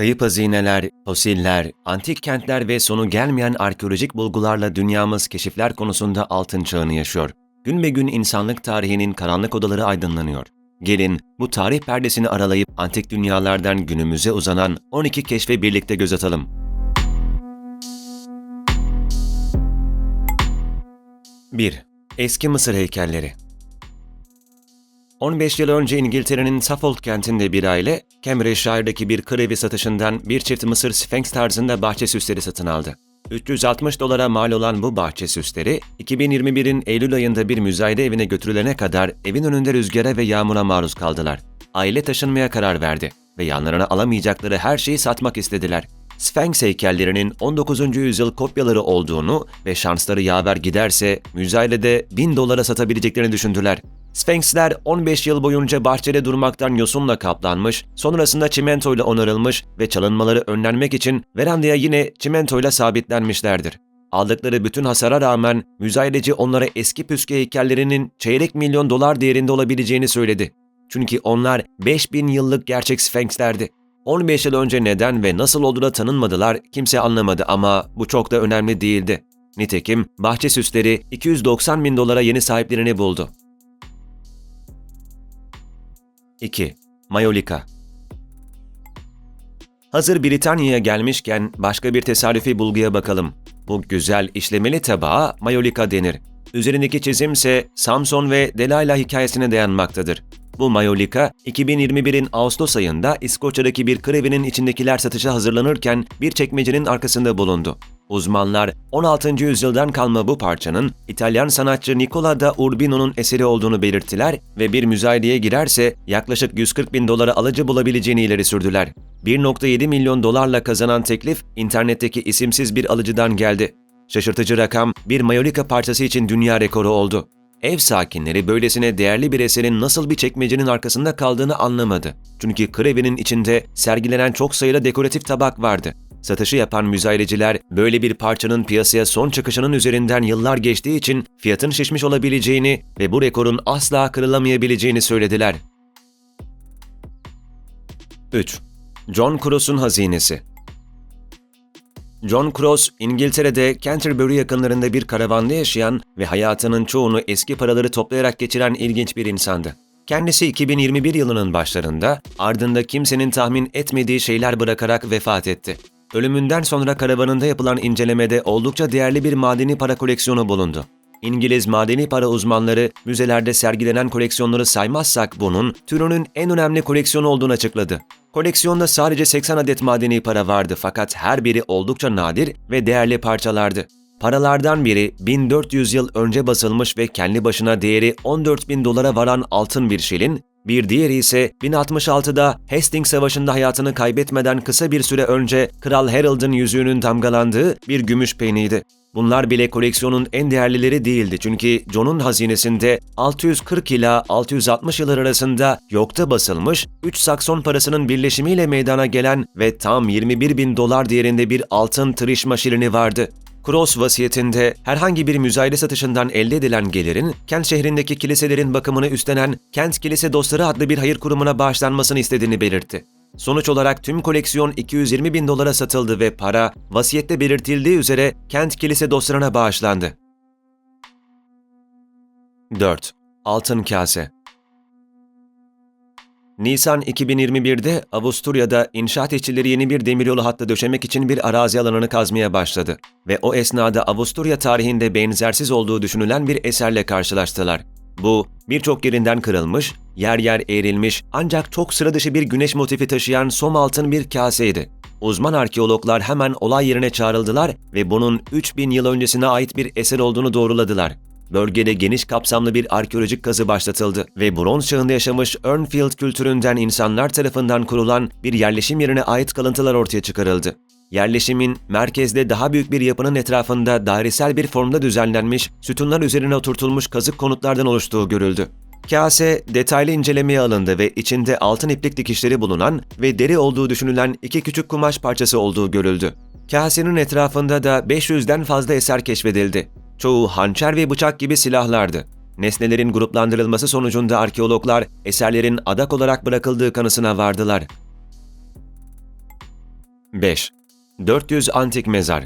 Kayıp hazineler, fosiller, antik kentler ve sonu gelmeyen arkeolojik bulgularla dünyamız keşifler konusunda altın çağını yaşıyor. Gün be gün insanlık tarihinin karanlık odaları aydınlanıyor. Gelin bu tarih perdesini aralayıp antik dünyalardan günümüze uzanan 12 keşfe birlikte göz atalım. Bir, Eski Mısır heykelleri 15 yıl önce İngiltere'nin Suffolk kentinde bir aile, Cambridgeshire'daki bir kır evi satışından bir çift Mısır Sphinx tarzında bahçe süsleri satın aldı. 360 dolara mal olan bu bahçe süsleri, 2021'in Eylül ayında bir müzayede evine götürülene kadar evin önünde rüzgara ve yağmura maruz kaldılar. Aile taşınmaya karar verdi ve yanlarına alamayacakları her şeyi satmak istediler. Sphinx heykellerinin 19. yüzyıl kopyaları olduğunu ve şansları yaver giderse müzayedede 1000 dolara satabileceklerini düşündüler. Sphinxler 15 yıl boyunca bahçede durmaktan yosunla kaplanmış, sonrasında çimentoyla onarılmış ve çalınmaları önlenmek için verandaya yine çimentoyla sabitlenmişlerdir. Aldıkları bütün hasara rağmen müzayedeci onlara eski püskü heykellerinin çeyrek milyon dolar değerinde olabileceğini söyledi. Çünkü onlar 5000 yıllık gerçek Sphinxlerdi. 15 yıl önce neden ve nasıl olduğuna tanınmadılar kimse anlamadı ama bu çok da önemli değildi. Nitekim bahçe süsleri 290 bin dolara yeni sahiplerini buldu. 2. Mayolika Hazır Britanya'ya gelmişken başka bir tesadüfi bulguya bakalım. Bu güzel işlemeli tabağa Mayolika denir. Üzerindeki çizimse Samson ve Delilah hikayesine dayanmaktadır. Bu Mayolika, 2021'in Ağustos ayında İskoçya'daki bir kır evinin içindekiler satışa hazırlanırken bir çekmecenin arkasında bulundu. Uzmanlar 16. yüzyıldan kalma bu parçanın İtalyan sanatçı Nicola da Urbino'nun eseri olduğunu belirttiler ve bir müzayedeye girerse yaklaşık 140 bin dolara alıcı bulabileceğini ileri sürdüler. 1.7 milyon dolarla kazanan teklif internetteki isimsiz bir alıcıdan geldi. Şaşırtıcı rakam bir Mayolika parçası için dünya rekoru oldu. Ev sakinleri böylesine değerli bir eserin nasıl bir çekmecenin arkasında kaldığını anlamadı. Çünkü kır evinin içinde sergilenen çok sayıda dekoratif tabak vardı. Satışı yapan müzayedeciler böyle bir parçanın piyasaya son çıkışının üzerinden yıllar geçtiği için fiyatın şişmiş olabileceğini ve bu rekorun asla kırılamayabileceğini söylediler. 3. John Cross'un hazinesi John Cross, İngiltere'de Canterbury yakınlarında bir karavanda yaşayan ve hayatının çoğunu eski paraları toplayarak geçiren ilginç bir insandı. Kendisi 2021 yılının başlarında ardında kimsenin tahmin etmediği şeyler bırakarak vefat etti. Ölümünden sonra karavanında yapılan incelemede oldukça değerli bir madeni para koleksiyonu bulundu. İngiliz madeni para uzmanları müzelerde sergilenen koleksiyonları saymazsak bunun türünün en önemli koleksiyonu olduğunu açıkladı. Koleksiyonda sadece 80 adet madeni para vardı fakat her biri oldukça nadir ve değerli parçalardı. Paralardan biri 1400 yıl önce basılmış ve kendi başına değeri 14 bin dolara varan altın bir şilin, bir diğeri ise 1066'da Hastings Savaşı'nda hayatını kaybetmeden kısa bir süre önce Kral Harold'un yüzüğünün damgalandığı bir gümüş peniydi. Bunlar bile koleksiyonun en değerlileri değildi çünkü John'un hazinesinde 640 ila 660 yıllar arasında yokta basılmış 3 sakson parasının birleşimiyle meydana gelen ve tam 21 bin dolar değerinde bir altın tırışma şirini vardı. Cross vasiyetinde herhangi bir müzayede satışından elde edilen gelirin kent şehrindeki kiliselerin bakımını üstlenen Kent Kilise Dostları adlı bir hayır kurumuna bağışlanmasını istediğini belirtti. Sonuç olarak tüm koleksiyon 220 bin dolara satıldı ve para vasiyette belirtildiği üzere Kent Kilise Dostlarına bağışlandı. 4. Altın Kase Nisan 2021'de Avusturya'da inşaat işçileri yeni bir demiryolu hattı döşemek için bir arazi alanını kazmaya başladı ve o esnada Avusturya tarihinde benzersiz olduğu düşünülen bir eserle karşılaştılar. Bu, birçok yerinden kırılmış, yer yer eğrilmiş ancak çok sıra dışı bir güneş motifi taşıyan som altın bir kaseydi. Uzman arkeologlar hemen olay yerine çağrıldılar ve bunun 3000 yıl öncesine ait bir eser olduğunu doğruladılar. Bölgede geniş kapsamlı bir arkeolojik kazı başlatıldı ve bronz çağında yaşamış Urnfield kültüründen insanlar tarafından kurulan bir yerleşim yerine ait kalıntılar ortaya çıkarıldı. Yerleşimin merkezde daha büyük bir yapının etrafında dairesel bir formda düzenlenmiş, sütunlar üzerine oturtulmuş kazık konutlardan oluştuğu görüldü. Kase detaylı incelemeye alındı ve içinde altın iplik dikişleri bulunan ve deri olduğu düşünülen iki küçük kumaş parçası olduğu görüldü. Kasenin etrafında da 500'den fazla eser keşfedildi. Çoğu hançer ve bıçak gibi silahlardı. Nesnelerin gruplandırılması sonucunda arkeologlar eserlerin adak olarak bırakıldığı kanısına vardılar. 5. 400 antik mezar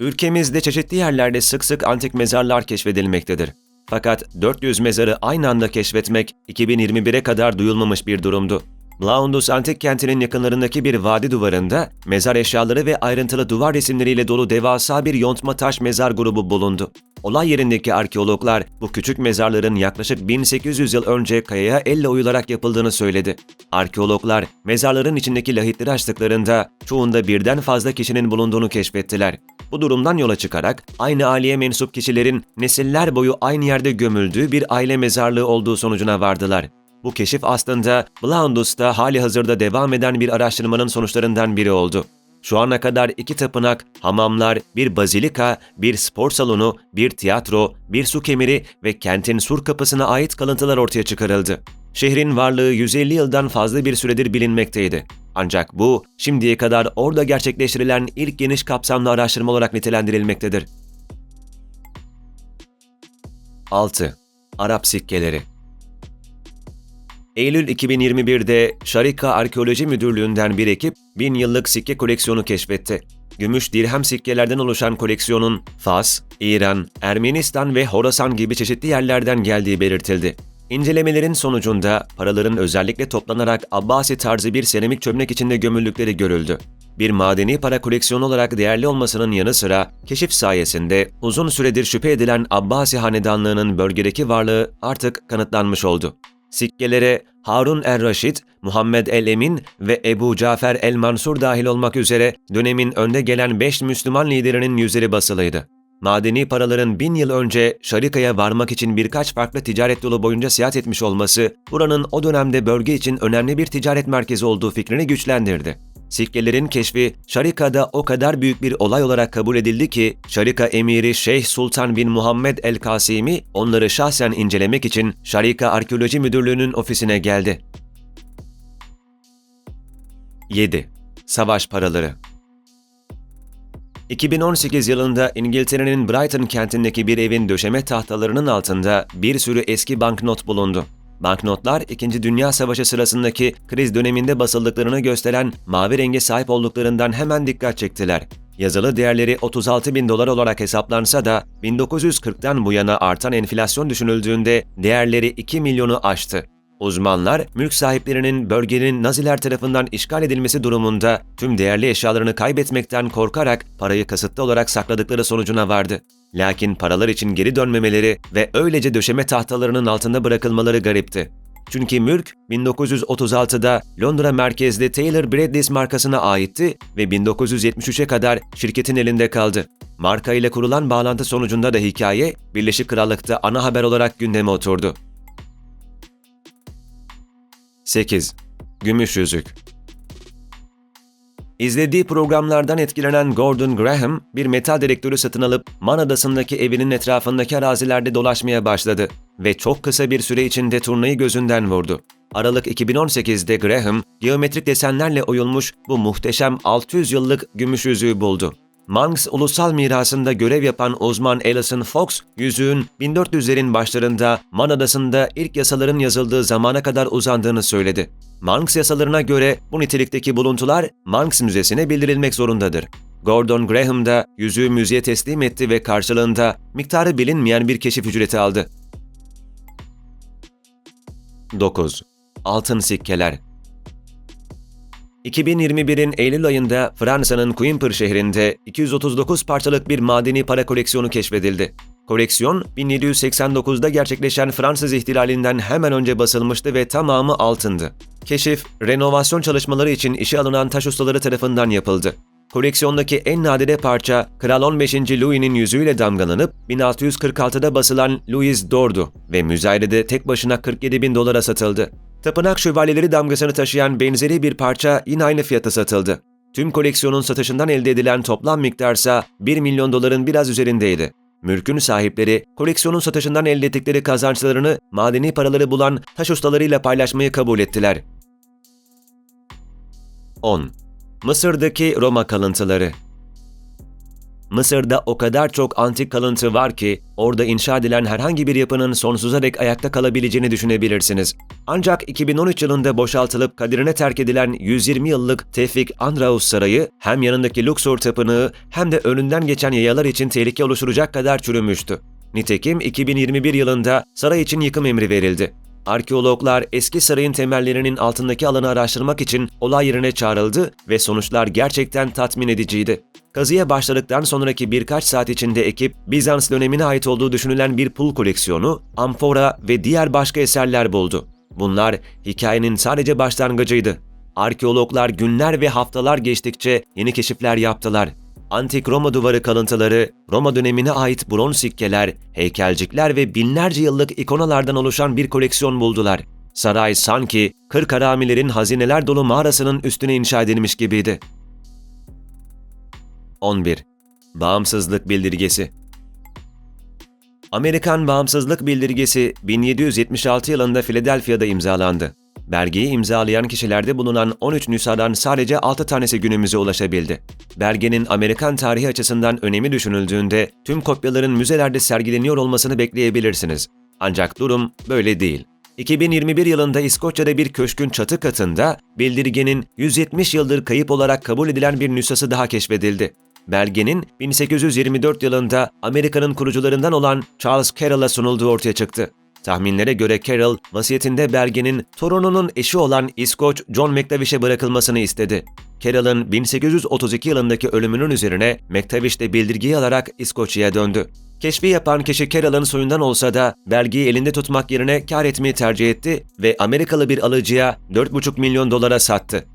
Ülkemizde çeşitli yerlerde sık sık antik mezarlar keşfedilmektedir. Fakat 400 mezarı aynı anda keşfetmek 2021'e kadar duyulmamış bir durumdu. Blaundus antik kentinin yakınlarındaki bir vadi duvarında mezar eşyaları ve ayrıntılı duvar resimleriyle dolu devasa bir yontma taş mezar grubu bulundu. Olay yerindeki arkeologlar bu küçük mezarların yaklaşık 1800 yıl önce kayaya elle oyularak yapıldığını söyledi. Arkeologlar mezarların içindeki lahitleri açtıklarında çoğunda birden fazla kişinin bulunduğunu keşfettiler. Bu durumdan yola çıkarak aynı aileye mensup kişilerin nesiller boyu aynı yerde gömüldüğü bir aile mezarlığı olduğu sonucuna vardılar. Bu keşif aslında Blaundus'ta hali hazırda devam eden bir araştırmanın sonuçlarından biri oldu. Şu ana kadar iki tapınak, hamamlar, bir bazilika, bir spor salonu, bir tiyatro, bir su kemeri ve kentin sur kapısına ait kalıntılar ortaya çıkarıldı. Şehrin varlığı 150 yıldan fazla bir süredir bilinmekteydi. Ancak bu, şimdiye kadar orada gerçekleştirilen ilk geniş kapsamlı araştırma olarak nitelendirilmektedir. 6. Arap sikkeleri Eylül 2021'de Şarika Arkeoloji Müdürlüğü'nden bir ekip bin yıllık sikke koleksiyonu keşfetti. Gümüş dirhem sikkelerden oluşan koleksiyonun Fas, İran, Ermenistan ve Horasan gibi çeşitli yerlerden geldiği belirtildi. İncelemelerin sonucunda paraların özellikle toplanarak Abbasi tarzı bir seramik çömlek içinde gömüldükleri görüldü. Bir madeni para koleksiyonu olarak değerli olmasının yanı sıra keşif sayesinde uzun süredir şüphe edilen Abbasi hanedanlığının bölgedeki varlığı artık kanıtlanmış oldu. Sikkelere Harun el-Raşid, Muhammed el-Emin ve Ebu Cafer el-Mansur dahil olmak üzere dönemin önde gelen 5 Müslüman liderinin yüzleri basılıydı. Madeni paraların bin yıl önce Şarika'ya varmak için birkaç farklı ticaret yolu boyunca seyahat etmiş olması, buranın o dönemde bölge için önemli bir ticaret merkezi olduğu fikrini güçlendirdi. Sikkelerin keşfi Şarika'da o kadar büyük bir olay olarak kabul edildi ki Şarika emiri Şeyh Sultan bin Muhammed el-Kasimi onları şahsen incelemek için Şarika Arkeoloji Müdürlüğü'nün ofisine geldi. 7. Savaş paraları 2018 yılında İngiltere'nin Brighton kentindeki bir evin döşeme tahtalarının altında bir sürü eski banknot bulundu. Banknotlar, İkinci Dünya Savaşı sırasındaki kriz döneminde basıldıklarını gösteren mavi renge sahip olduklarından hemen dikkat çektiler. Yazılı değerleri 36 bin dolar olarak hesaplansa da 1940'tan bu yana artan enflasyon düşünüldüğünde değerleri 2 milyonu aştı. Uzmanlar, mülk sahiplerinin bölgenin Naziler tarafından işgal edilmesi durumunda tüm değerli eşyalarını kaybetmekten korkarak parayı kasıtlı olarak sakladıkları sonucuna vardı. Lakin paralar için geri dönmemeleri ve öylece döşeme tahtalarının altında bırakılmaları garipti. Çünkü mülk 1936'da Londra merkezli Taylor Bradleys markasına aitti ve 1973'e kadar şirketin elinde kaldı. Marka ile kurulan bağlantı sonucunda da hikaye Birleşik Krallık'ta ana haber olarak gündeme oturdu. 8. Gümüş Yüzük İzlediği programlardan etkilenen Gordon Graham, bir metal direktörü satın alıp Man Adası'ndaki evinin etrafındaki arazilerde dolaşmaya başladı ve çok kısa bir süre içinde turnayı gözünden vurdu. Aralık 2018'de Graham, geometrik desenlerle oyulmuş bu muhteşem 600 yıllık gümüş yüzüğü buldu. Manx ulusal mirasında görev yapan uzman Alison Fox, yüzüğün 1400'lerin başlarında Man Adası'nda ilk yasaların yazıldığı zamana kadar uzandığını söyledi. Manx yasalarına göre bu nitelikteki buluntular Manx Müzesi'ne bildirilmek zorundadır. Gordon Graham da yüzüğü müziğe teslim etti ve karşılığında miktarı bilinmeyen bir keşif ücreti aldı. 9. Altın Sikkeler 2021'in Eylül ayında Fransa'nın Coimbra şehrinde 239 parçalık bir madeni para koleksiyonu keşfedildi. Koleksiyon, 1789'da gerçekleşen Fransız ihtilalinden hemen önce basılmıştı ve tamamı altındı. Keşif, renovasyon çalışmaları için işe alınan taş ustaları tarafından yapıldı. Koleksiyondaki en nadide parça, Kral 15. Louis'nin yüzüğüyle damgalanıp 1646'da basılan Louis d'Or'du ve müzayedede tek başına 47 bin dolara satıldı. Tapınak şövalyeleri damgasını taşıyan benzeri bir parça yine aynı fiyata satıldı. Tüm koleksiyonun satışından elde edilen toplam miktarsa 1 milyon doların biraz üzerindeydi. Mülkün sahipleri, koleksiyonun satışından elde ettikleri kazançlarını madeni paraları bulan taş ustalarıyla paylaşmayı kabul ettiler. 10. Mısır'daki Roma kalıntıları Mısır'da o kadar çok antik kalıntı var ki orada inşa edilen herhangi bir yapının sonsuza dek ayakta kalabileceğini düşünebilirsiniz. Ancak 2013 yılında boşaltılıp kaderine terk edilen 120 yıllık Tevfik Andraus Sarayı hem yanındaki Luxor Tapınağı hem de önünden geçen yayalar için tehlike oluşturacak kadar çürümüştü. Nitekim 2021 yılında saray için yıkım emri verildi. Arkeologlar eski sarayın temellerinin altındaki alanı araştırmak için olay yerine çağrıldı ve sonuçlar gerçekten tatmin ediciydi. Kazıya başladıktan sonraki birkaç saat içinde ekip Bizans dönemine ait olduğu düşünülen bir pul koleksiyonu, amfora ve diğer başka eserler buldu. Bunlar hikayenin sadece başlangıcıydı. Arkeologlar günler ve haftalar geçtikçe yeni keşifler yaptılar. Antik Roma duvarı kalıntıları, Roma dönemine ait bronz sikkeler, heykelcikler ve binlerce yıllık ikonalardan oluşan bir koleksiyon buldular. Saray sanki kırk haramilerin hazineler dolu mağarasının üstüne inşa edilmiş gibiydi. 11. Bağımsızlık Bildirgesi Amerikan Bağımsızlık Bildirgesi 1776 yılında Philadelphia'da imzalandı. Belgeyi imzalayan kişilerde bulunan 13 nüshadan sadece 6 tanesi günümüze ulaşabildi. Belgenin Amerikan tarihi açısından önemi düşünüldüğünde tüm kopyaların müzelerde sergileniyor olmasını bekleyebilirsiniz. Ancak durum böyle değil. 2021 yılında İskoçya'da bir köşkün çatı katında bildirgenin 170 yıldır kayıp olarak kabul edilen bir nüshası daha keşfedildi. Belgenin 1824 yılında Amerika'nın kurucularından olan Charles Carroll'a sunulduğu ortaya çıktı. Tahminlere göre Carroll, vasiyetinde belgenin torununun eşi olan İskoç John McTavish'e bırakılmasını istedi. Carroll'ın 1832 yılındaki ölümünün üzerine McTavish de bildirgeyi alarak İskoçya'ya döndü. Keşfi yapan kişi Carroll'ın soyundan olsa da belgeyi elinde tutmak yerine kar etmeyi tercih etti ve Amerikalı bir alıcıya 4,5 milyon dolara sattı.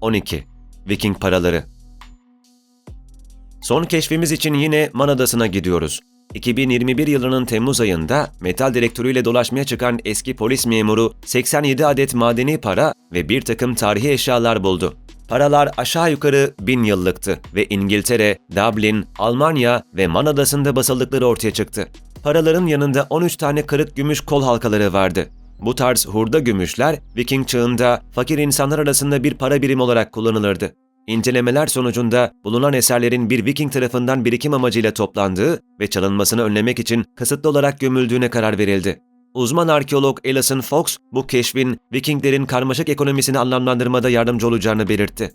12. Viking paraları Son keşfimiz için yine Man Adası'na gidiyoruz. 2021 yılının Temmuz ayında metal direktörüyle dolaşmaya çıkan eski polis memuru 87 adet madeni para ve bir takım tarihi eşyalar buldu. Paralar aşağı yukarı bin yıllıktı ve İngiltere, Dublin, Almanya ve Man Adası'nda basıldıkları ortaya çıktı. Paraların yanında 13 tane kırık gümüş kol halkaları vardı. Bu tarz hurda gümüşler Viking çağında fakir insanlar arasında bir para birimi olarak kullanılırdı. İncelemeler sonucunda bulunan eserlerin bir Viking tarafından birikim amacıyla toplandığı ve çalınmasını önlemek için kısıtlı olarak gömüldüğüne karar verildi. Uzman arkeolog Alison Fox bu keşfin Vikinglerin karmaşık ekonomisini anlamlandırmada yardımcı olacağını belirtti.